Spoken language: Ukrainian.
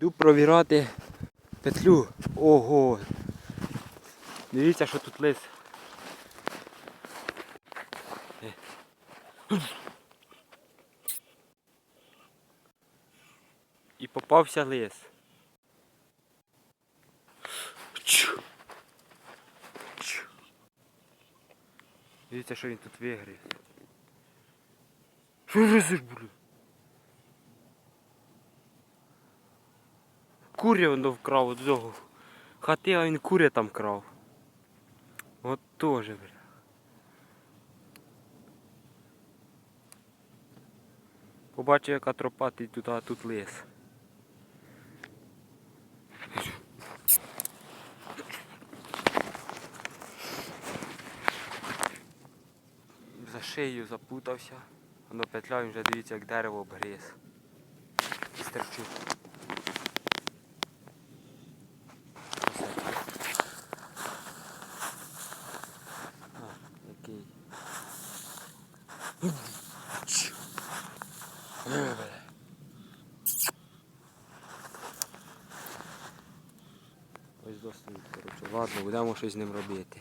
Йду провірати петлю. Ого. Дивіться, що тут лис. І попався лис. Дивіться, що він тут вигрів. Що лисиш, блін? Куря воно вкрав от цього. Хати, а він куря там крав. От теж, бля. Побачив, яка тропа, ти тут, а тут лис. За шию запутався. Воно він вже дивіться, як дерево обгриз. І. А, який. Ось досить, коротше. Ладно, будемо щось з ним робити.